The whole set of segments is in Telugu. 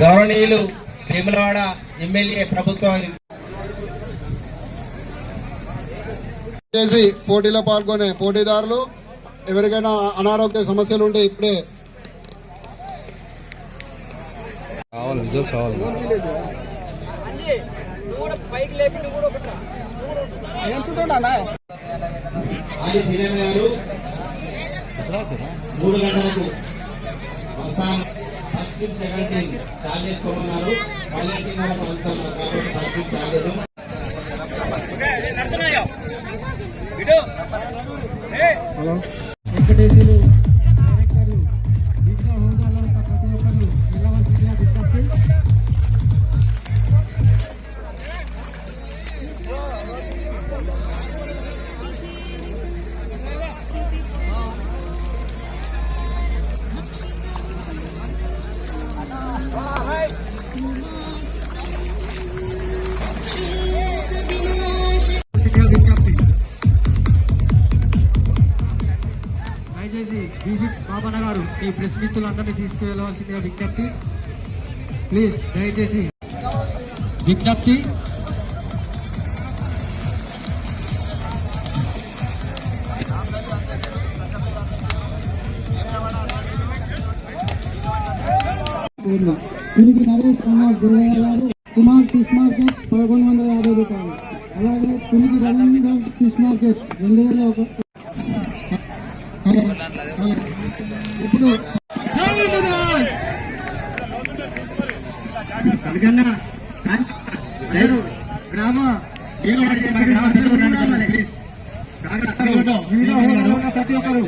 గౌరవనీయులు వేములవాడ ఎమ్మెల్యే ప్రభుత్వ చేసి పోటీలో పాల్గొనే పోటీదారులు ఎవరికైనా అనారోగ్య సమస్యలు ఉంటే ఇప్పుడే కావాలి కావాలి. మూడు గంటలకు వస్తాం ఫస్ట్ సెకండ్ టీం చార్జ్ చేసుకోమన్నారు పల్లె టీం కూడా పంపుతున్నారు కాబట్టి ఫస్ట్ ఈ ప్రెస్ మిత్రులందరినీ తీసుకువెళ్ళవలసిందిగా విజ్ఞప్తి. ప్లీజ్ దయచేసి. విజ్ఞప్తి. దీనికి నరేష్ కుమార్ గురువారు గారు కుమార్ ఫిష్ మార్కెట్ పదకొండు వందల యాభై రూపాయలు. అలాగే కునికి రవీంద్ర ఫిష్ మార్కెట్ రెండు వేల ఒక ఇప్పుడు కనుకన్నా గ్రామ ప్రతి ఒక్కరు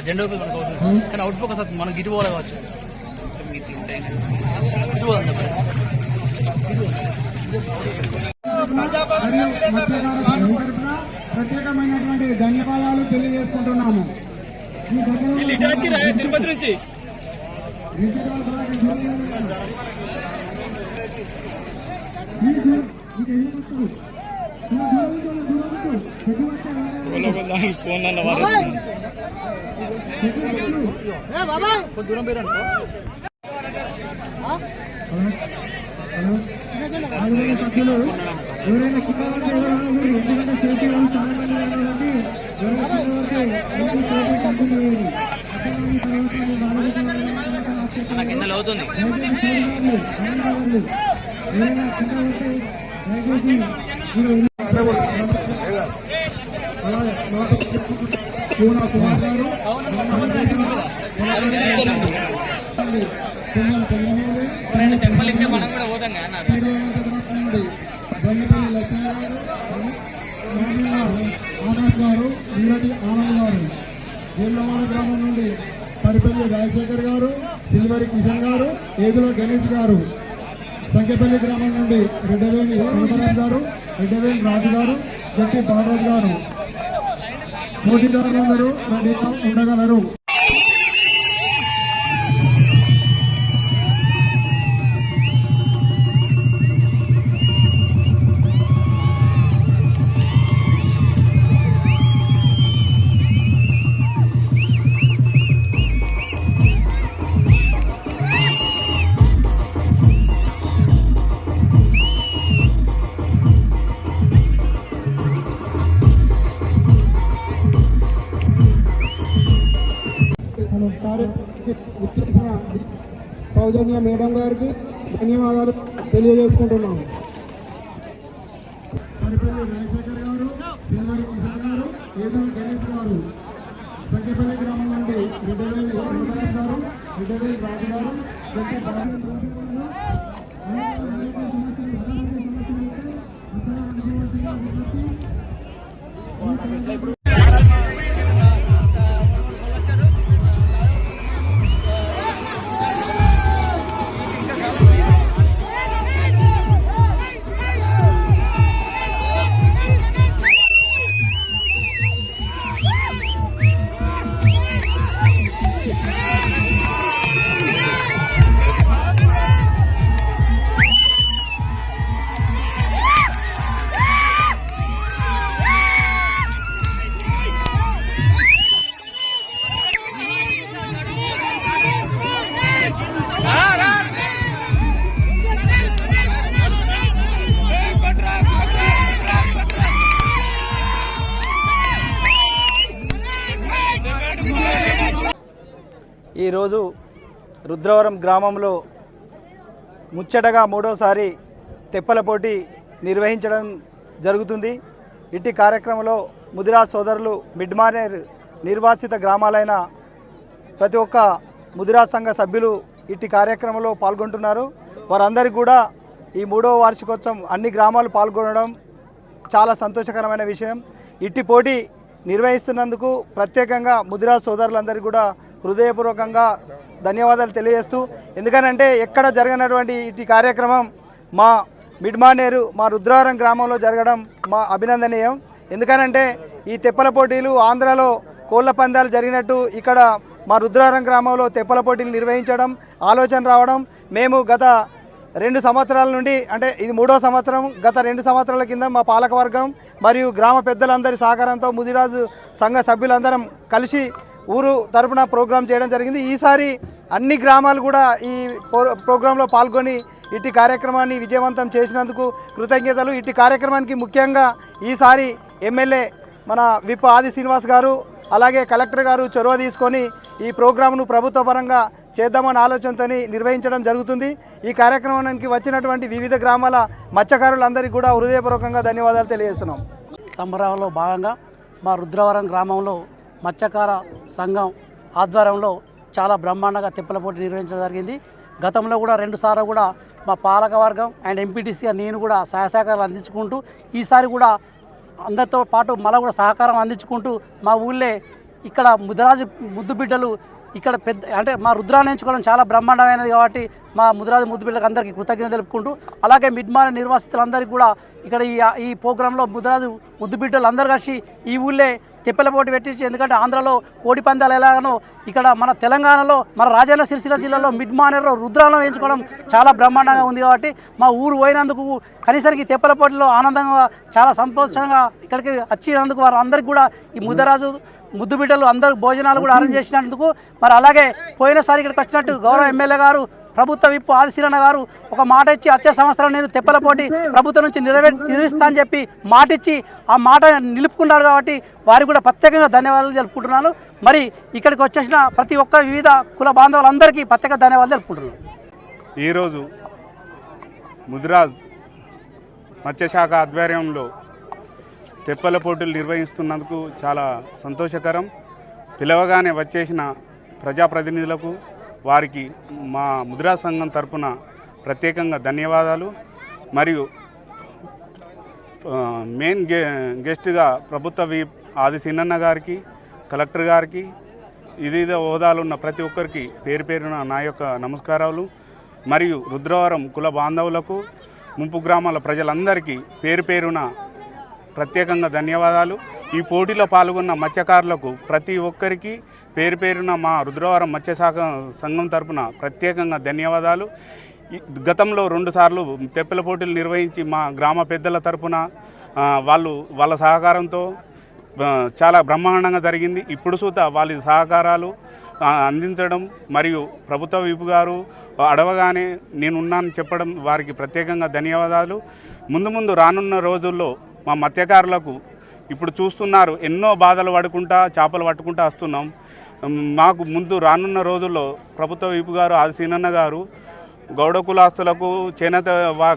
జెండా. కానీ అవుట్ ఫోకస్. మనం గిటి పోవాలి కావచ్చు ప్రత్యేకమైనటువంటి ధన్యవాదాలు తెలియజేసుకుంటున్నాము ఈ దగ్గర తిరుపతి నుంచి. ఫోన్ అన్న కొంచెం దూరం అనుకో ఎవరైనా కింద ఎవరైనా సేఫ్టీ వాళ్ళు ఎవరైనా కింద వరకు ముందు సేఫ్టీ కంటిన్యూ చేయండి అర్థమైంది తర్వాత నాకు కింద అవుతుంది ఎవరైనా కింద వస్తే దయచేసి మీరు అలాగే పూర్ణ కుమార్ గారు కుంభం చంద్రమౌళి టెంపుల్ ఇంకా మనం కూడా పోతాం కదా బండిపల్లి లక్ష్మయ్య గారు ఆనంద్ గారు నీరటి ఆనంద్ గారు జీర్ణవాడ గ్రామం నుండి పరిపల్లి రాజశేఖర్ గారు సిల్వరి కిషన్ గారు ఏదుల గణేష్ గారు? సంఖ్యపల్లి గ్రామం నుండి రెడ్డవేలి వెంకటరాజ్ గారు రెడ్డవేలి రాజు గారు గట్టి బాలరాజు గారు. పోటీదారులందరూ రెడీగా ఉండగలరు. సౌజన్య మేడం గారికి. ధన్యవాదాలు తెలియజేసుకుంటున్నాం. నుండి ఇప్పుడు ఈరోజు రుద్రవరం గ్రామంలో ముచ్చటగా మూడోసారి తెప్పల పోటీ నిర్వహించడం జరుగుతుంది. ఇట్టి కార్యక్రమంలో ముదిరా సోదరులు మిడ్మానేర్ నిర్వాసిత గ్రామాలైన ప్రతి ఒక్క ముదిరా సంఘ సభ్యులు ఇట్టి కార్యక్రమంలో పాల్గొంటున్నారు. వారందరికీ కూడా ఈ మూడవ వార్షికోత్సవం అన్ని గ్రామాలు పాల్గొనడం చాలా సంతోషకరమైన విషయం. ఇట్టి పోటీ నిర్వహిస్తున్నందుకు ప్రత్యేకంగా ముదిరా సోదరులందరికీ కూడా హృదయపూర్వకంగా ధన్యవాదాలు తెలియజేస్తూ ఎందుకనంటే ఎక్కడ జరగనటువంటి ఇటు కార్యక్రమం మా మిడ్మానేరు మా రుద్రవరం గ్రామంలో జరగడం మా అభినందనీయం. ఎందుకనంటే ఈ తెప్పల పోటీలు ఆంధ్రాలో కోళ్ళ పందాలు జరిగినట్టు ఇక్కడ మా రుద్రవరం గ్రామంలో తెప్పల పోటీలు నిర్వహించడం ఆలోచన రావడం మేము గత రెండు సంవత్సరాల నుండి అంటే ఇది మూడో సంవత్సరం గత రెండు సంవత్సరాల కింద మా పాలకవర్గం మరియు గ్రామ పెద్దలందరి సహకారంతో ముదిరాజు సంఘ సభ్యులందరం కలిసి ఊరు తరపున ప్రోగ్రాం చేయడం జరిగింది. ఈసారి అన్ని గ్రామాలు కూడా ఈ ప్రో- ప్రోగ్రాంలో పాల్గొని ఇట్టి కార్యక్రమాన్ని విజయవంతం చేసినందుకు కృతజ్ఞతలు. ఇట్టి కార్యక్రమానికి ముఖ్యంగా ఈసారి ఎమ్మెల్యే మన విప్ ఆది శ్రీనివాస్ గారు అలాగే కలెక్టర్ గారు చొరవ తీసుకొని ఈ ప్రోగ్రాంను ప్రభుత్వ పరంగా చేద్దామన్న ఆలోచనతో నిర్వహించడం జరుగుతుంది. ఈ కార్యక్రమానికి వచ్చినటువంటి వివిధ గ్రామాల మత్స్యకారులందరికీ కూడా హృదయపూర్వకంగా ధన్యవాదాలు తెలియజేస్తున్నాం. సంబరాల్లో భాగంగా మా రుద్రవరం గ్రామంలో మత్స్యకార సంఘం ఆధ్వర్యంలో చాలా బ్రహ్మాండంగా తిప్పల పోటీ నిర్వహించడం జరిగింది. గతంలో కూడా రెండుసార్లు కూడా మా పాలకవర్గం అండ్ ఎంపీటీసీగా నేను కూడా సహాయ సహకారాలు అందించుకుంటూ ఈసారి కూడా అందరితో పాటు మళ్ళీ కూడా సహకారం అందించుకుంటూ మా ఊళ్ళే ఇక్కడ ముదిరాజు ముద్దు బిడ్డలు ఇక్కడ పెద్ద అంటే మా రుద్రాన్ని ఎంచుకోవడం చాలా బ్రహ్మాండమైనది కాబట్టి మా ముద్రాజు ముద్దు బిడ్డలకు అందరికీ కృతజ్ఞత తెలుపుకుంటూ అలాగే మిడ్మాన నిర్వాసితులందరికీ కూడా ఇక్కడ ఈ ఈ ప్రోగ్రాంలో ముద్రాజు ముద్దు బిడ్డలు అందరు కలిసి ఈ ఊళ్ళే తెప్పల పోటీ పెట్టించి ఎందుకంటే ఆంధ్రలో కోడి పందాలు ఎలాగనో ఇక్కడ మన తెలంగాణలో మన రాజన్న సిరిసిల్ల జిల్లాలో మిడ్ మానేర్లో రుద్రాలను వేయించుకోవడం చాలా బ్రహ్మాండంగా ఉంది కాబట్టి మా ఊరు పోయినందుకు కనీసానికి తెప్పల పోటీలో ఆనందంగా చాలా సంతోషంగా ఇక్కడికి వచ్చినందుకు వారు అందరికీ కూడా ఈ ముద్దరాజు ముద్దు బిడ్డలు అందరు భోజనాలు కూడా అరేంజ్ చేసినందుకు మరి అలాగే పోయినసారి ఇక్కడికి వచ్చినట్టు గౌరవ ఎమ్మెల్యే గారు ప్రభుత్వ విప్పు ఆదిశీలన్న గారు ఒక మాట ఇచ్చి వచ్చే సంవత్సరం నేను తెప్పల పోటీ ప్రభుత్వం నుంచి నెరవే నిర్వహిస్తానని చెప్పి మాట ఇచ్చి ఆ మాట నిలుపుకున్నాడు కాబట్టి వారికి కూడా ప్రత్యేకంగా ధన్యవాదాలు తెలుపుకుంటున్నాను. మరి ఇక్కడికి వచ్చేసిన ప్రతి ఒక్క వివిధ కుల బాంధవులందరికీ ప్రత్యేక ధన్యవాదాలు తెలుపుకుంటున్నాను. ఈరోజు ముదిరాజ్ మత్స్యశాఖ ఆధ్వర్యంలో తెప్పల పోటీలు నిర్వహిస్తున్నందుకు చాలా సంతోషకరం. పిలవగానే వచ్చేసిన ప్రజాప్రతినిధులకు వారికి మా ముద్రా సంఘం తరపున ప్రత్యేకంగా ధన్యవాదాలు. మరియు మెయిన్ గే గెస్ట్గా ప్రభుత్వ వి ఆది సిన్నన్న గారికి కలెక్టర్ గారికి వివిధ హోదాలు ఉన్న ప్రతి ఒక్కరికి పేరు పేరున నా యొక్క నమస్కారాలు. మరియు రుద్రవరం కుల బాంధవులకు ముంపు గ్రామాల ప్రజలందరికీ పేరు పేరున ప్రత్యేకంగా ధన్యవాదాలు. ఈ పోటీలో పాల్గొన్న మత్స్యకారులకు ప్రతి ఒక్కరికి పేరు పేరున మా రుద్రవరం మత్స్యశాఖ సంఘం తరపున ప్రత్యేకంగా ధన్యవాదాలు. గతంలో రెండుసార్లు తెప్పల పోటీలు నిర్వహించి మా గ్రామ పెద్దల తరపున వాళ్ళు వాళ్ళ సహకారంతో చాలా బ్రహ్మాండంగా జరిగింది. ఇప్పుడు సూత వాళ్ళ సహకారాలు అందించడం మరియు ప్రభుత్వ విపు గారు అడవగానే నేనున్నాను చెప్పడం వారికి ప్రత్యేకంగా ధన్యవాదాలు. ముందు ముందు రానున్న రోజుల్లో మా మత్స్యకారులకు ఇప్పుడు చూస్తున్నారు ఎన్నో బాధలు పడుకుంటా చేపలు పట్టుకుంటా వస్తున్నాం. మాకు ముందు రానున్న రోజుల్లో ప్రభుత్వ విపు గారు ఆది గారు గౌడ కులాస్తులకు చేనేత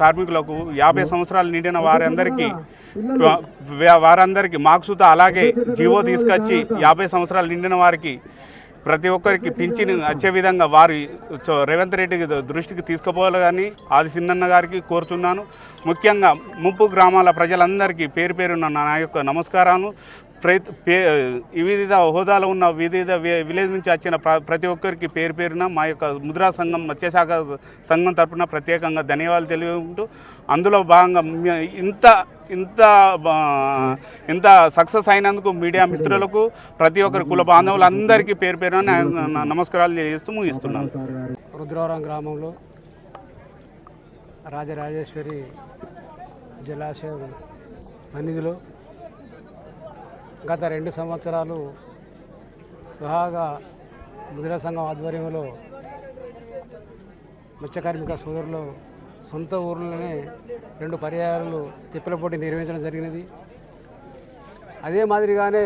కార్మికులకు యాభై సంవత్సరాలు నిండిన వారందరికీ వారందరికీ మాక్సుత అలాగే జీవో తీసుకొచ్చి యాభై సంవత్సరాలు నిండిన వారికి ప్రతి ఒక్కరికి పింఛన్ వచ్చే విధంగా వారి రేవంత్ రెడ్డి దృష్టికి తీసుకుపోవాలని ఆది సిన్నన్న గారికి కోరుతున్నాను ముఖ్యంగా ముంపు గ్రామాల ప్రజలందరికీ పేరు పేరున్న నా యొక్క నమస్కారాలు. వివిధ హోదాలో ఉన్న వివిధ విలేజ్ నుంచి వచ్చిన ప్ర- ప్రతి ఒక్కరికి పేరు పేరున మా యొక్క ముద్రా సంఘం మత్స్యశాఖ సంఘం తరపున ప్రత్యేకంగా ధన్యవాదాలు తెలియకుంటూ అందులో భాగంగా ఇంత ఇంత బా- ఇంత సక్సెస్ అయినందుకు మీడియా మిత్రులకు ప్రతి ఒక్కరి కుల బాంధవులందరికీ పేరు పేరున నమస్కారాలు తెలియజేస్తూ ముగిస్తున్నాను. రుద్రవరం గ్రామంలో రాజరాజేశ్వరి జలాశయం సన్నిధిలో గత రెండు సంవత్సరాలు సుహాగా ముదిర సంఘం ఆధ్వర్యంలో మత్స్య కార్మిక సోదరులు సొంత ఊర్లోనే రెండు పర్యాయాలు తిప్పల పోటీ నిర్వహించడం జరిగినది. అదే మాదిరిగానే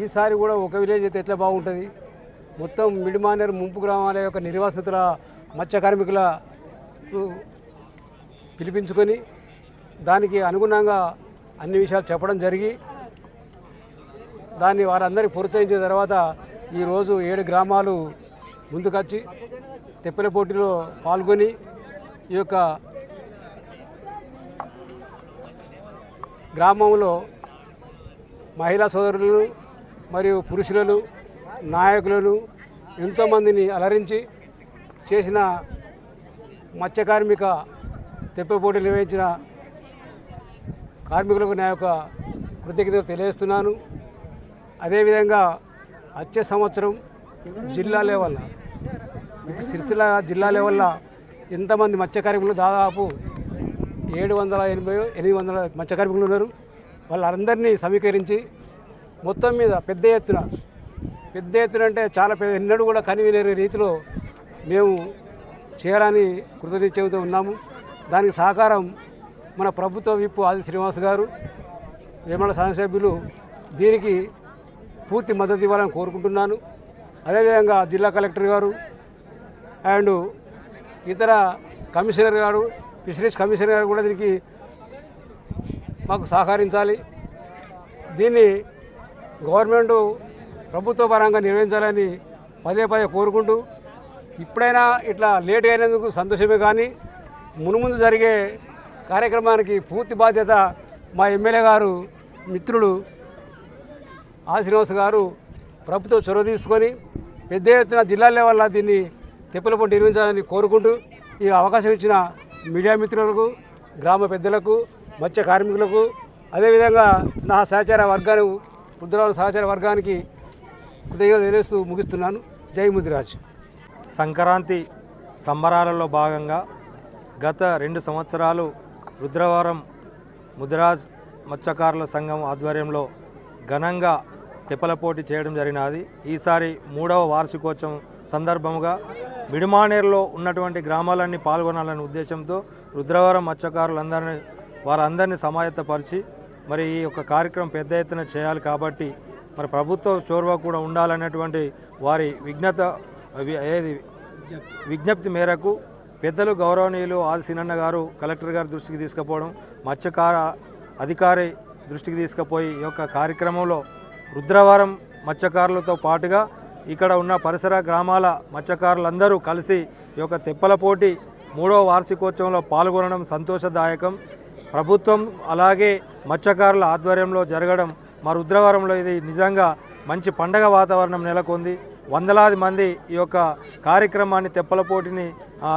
ఈసారి కూడా ఒక విలేజ్ అయితే ఎట్లా బాగుంటుంది? మొత్తం మిడిమానేరు ముంపు గ్రామాల యొక్క నిర్వాసితుల మత్స్య కార్మికుల పిలిపించుకొని దానికి అనుగుణంగా అన్ని విషయాలు చెప్పడం జరిగి దాన్ని వారందరికీ ప్రోత్సహించిన తర్వాత ఈరోజు ఏడు గ్రామాలు ముందుకొచ్చి తెప్పల పోటీలో పాల్గొని ఈ యొక్క గ్రామంలో మహిళా సోదరులను మరియు పురుషులను నాయకులను ఎంతోమందిని అలరించి చేసిన మత్స్య కార్మిక తెప్ప నిర్వహించిన కార్మికులకు నా యొక్క కృతజ్ఞతలు తెలియజేస్తున్నాను. అదేవిధంగా వచ్చే సంవత్సరం జిల్లా లెవెల్. ఇప్పుడు సిరిసిల్ల జిల్లా లెవెల్లో ఎంతమంది మత్స్య కార్మికులు దాదాపు ఏడు వందల ఎనభై ఎనిమిది వందల మత్స్య కార్మికులు ఉన్నారు. వాళ్ళందరినీ సమీకరించి మొత్తం మీద పెద్ద ఎత్తున పెద్ద ఎత్తున అంటే చాలా పెద్ద ఎన్నడూ కూడా కనివినేరే రీతిలో మేము చేయాలని కృతజ్ఞత చెబుతూ ఉన్నాము. దానికి సహకారం మన ప్రభుత్వ విప్పు ఆది శ్రీనివాస్ గారు వేమల శాసనసభ్యులు దీనికి పూర్తి మద్దతు ఇవ్వాలని కోరుకుంటున్నాను. అదేవిధంగా జిల్లా కలెక్టర్ గారు అండ్ ఇతర కమిషనర్ గారు ఫిషరీస్ కమిషనర్ గారు కూడా దీనికి మాకు సహకరించాలి. దీన్ని గవర్నమెంట్ ప్రభుత్వ పరంగా నిర్వహించాలని పదే పదే కోరుకుంటూ ఇప్పుడైనా ఇట్లా లేట్ అయినందుకు సంతోషమే కానీ మునుముందు జరిగే కార్యక్రమానికి పూర్తి బాధ్యత మా ఎమ్మెల్యే గారు మిత్రులు ఆ గారు ప్రభుత్వం చొరవ తీసుకొని పెద్ద ఎత్తున జిల్లాల లెవెల్లో దీన్ని తెప్పలపొంటి నిర్మించాలని కోరుకుంటూ ఈ అవకాశం ఇచ్చిన మీడియా మిత్రులకు గ్రామ పెద్దలకు మత్స్య కార్మికులకు అదేవిధంగా నా సహచార వర్గాన్ని ముద్రాల సహచార వర్గానికి కృతజ్ఞతలు తెలియస్తూ ముగిస్తున్నాను. జై ముదిరాజ్. సంక్రాంతి సంబరాలలో భాగంగా గత రెండు సంవత్సరాలు రుద్రవరం ముదిరాజ్ మత్స్యకారుల సంఘం ఆధ్వర్యంలో ఘనంగా తెప్పల పోటీ చేయడం జరిగినది. ఈసారి మూడవ వార్షికోత్సవం సందర్భముగా మిడిమానేరులో ఉన్నటువంటి గ్రామాలన్నీ పాల్గొనాలనే ఉద్దేశంతో రుద్రవరం మత్స్యకారులందరినీ వారందరినీ సమాయత్తపరిచి మరి ఈ యొక్క కార్యక్రమం పెద్ద ఎత్తున చేయాలి కాబట్టి మరి ప్రభుత్వ చొరవ కూడా ఉండాలనేటువంటి వారి విజ్ఞత ఏది? విజ్ఞప్తి మేరకు పెద్దలు గౌరవనీయులు ఆది సినన్న గారు కలెక్టర్ గారి దృష్టికి తీసుకుపోవడం మత్స్యకార అధికారి దృష్టికి తీసుకుపోయి ఈ యొక్క కార్యక్రమంలో రుద్రవరం మత్స్యకారులతో పాటుగా ఇక్కడ ఉన్న పరిసర గ్రామాల మత్స్యకారులందరూ కలిసి ఈ యొక్క తెప్పల పోటీ మూడవ వార్షికోత్సవంలో పాల్గొనడం సంతోషదాయకం. ప్రభుత్వం అలాగే మత్స్యకారుల ఆధ్వర్యంలో జరగడం మా రుద్రవరంలో ఇది నిజంగా మంచి పండగ వాతావరణం నెలకొంది. వందలాది మంది ఈ యొక్క కార్యక్రమాన్ని తెప్పల పోటీని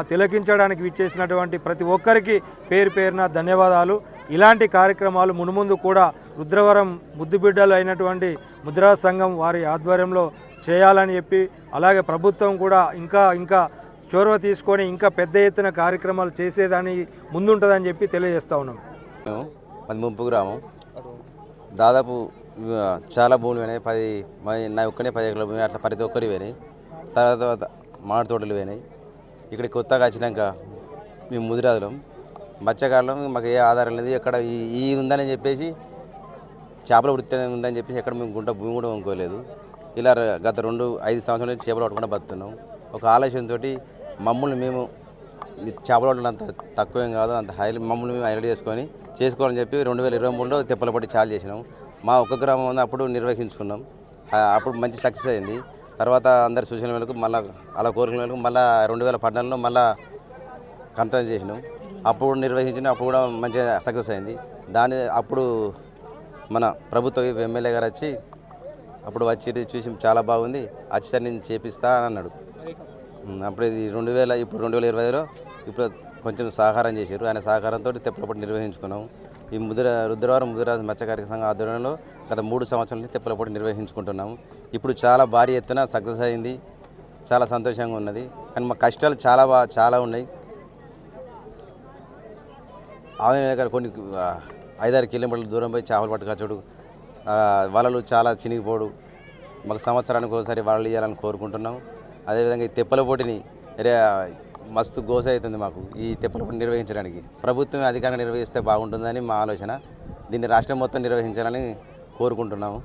తిలకించడానికి విచ్చేసినటువంటి ప్రతి ఒక్కరికి పేరు పేరున ధన్యవాదాలు. ఇలాంటి కార్యక్రమాలు మునుముందు కూడా రుద్రవరం ముద్దుబిడ్డలు అయినటువంటి ముద్రా సంఘం వారి ఆధ్వర్యంలో చేయాలని చెప్పి అలాగే ప్రభుత్వం కూడా ఇంకా ఇంకా చొరవ తీసుకొని ఇంకా పెద్ద ఎత్తున కార్యక్రమాలు చేసేదాన్ని ముందుంటుందని చెప్పి తెలియజేస్తా ఉన్నాం. మేము పది గ్రామం. దాదాపు చాలా భూములు పోయినాయి. పది మరి నా ఒక్కనే పది ఎకరాల భూమి అట్లా ప్రతి ఒక్కరి పోయినాయి. తర్వాత తర్వాత మామిడి తోటలు పోయినాయి. ఇక్కడ కొత్తగా వచ్చినాక మేము ముదిరాదులం. మత్స్యకారులం మాకు ఏ ఆధారం లేదు. ఎక్కడ ఈ ఉందని చెప్పేసి చేపల వృత్తి అనేది ఉందని చెప్పేసి ఎక్కడ మేము గుంట భూమి కూడా వంకోలేదు ఇలా గత రెండు ఐదు సంవత్సరాల నుంచి చేపలు పట్టకుండా బతున్నాం. ఒక ఆలోచనతో మమ్మల్ని మేము చేపలు చేపల పట్టడం అంత తక్కువేం కాదు అంత హై మమ్మల్ని మేము హైలైట్ చేసుకొని చేసుకోవాలని చెప్పి రెండు వేల ఇరవై మూడులో తెప్పల పట్టి చాలు చేసినాం. మా ఒక్క గ్రామం ఉంది అప్పుడు నిర్వహించుకున్నాం. అప్పుడు మంచి సక్సెస్ అయింది. తర్వాత అందరి సూచనల మేరకు మళ్ళీ అలా కోరికల మేరకు మళ్ళీ రెండు వేల పద్నాలుగులో మళ్ళీ కన్ఫర్మ్ చేసినాం. అప్పుడు నిర్వహించిన అప్పుడు కూడా మంచిగా సక్సెస్ అయింది. దాని అప్పుడు మన ప్రభుత్వ ఎమ్మెల్యే గారు వచ్చి అప్పుడు వచ్చి చూసి చాలా బాగుంది. వచ్చి సార్ నేను చేపిస్తా అని అన్నాడు. అప్పుడు ఇది రెండు వేల ఇప్పుడు రెండు వేల ఇరవైలో ఇప్పుడు కొంచెం సహకారం చేశారు. ఆయన సహకారంతో తెప్పలపట్టి నిర్వహించుకున్నాం. ఈ ముదిర రుద్రవారం ముదిరాజు మత్స్యకారిక సంఘం ఆధ్వర్యంలో గత మూడు సంవత్సరాల నుంచి తెప్పలపట్టి నిర్వహించుకుంటున్నాము. ఇప్పుడు చాలా భారీ ఎత్తున సక్సెస్ అయింది. చాలా సంతోషంగా ఉన్నది. కానీ మా కష్టాలు చాలా బా చాలా ఉన్నాయి. ఆవేదన దగ్గర కొన్ని ఐదారు కిలోమీటర్ల దూరం పోయి చేపలు పట్టుకొచ్చుడు. వలలు చాలా చినిగిపోడు. మాకు సంవత్సరానికి ఒకసారి వలలు ఇవ్వాలని కోరుకుంటున్నాం అదేవిధంగా ఈ తెప్పల పోటీని రే మస్తు గోస అవుతుంది మాకు ఈ తెప్పల నిర్వహించడానికి. ప్రభుత్వం అధికారంగా నిర్వహిస్తే బాగుంటుందని మా ఆలోచన. దీన్ని రాష్ట్రం మొత్తం నిర్వహించాలని కోరుకుంటున్నాము.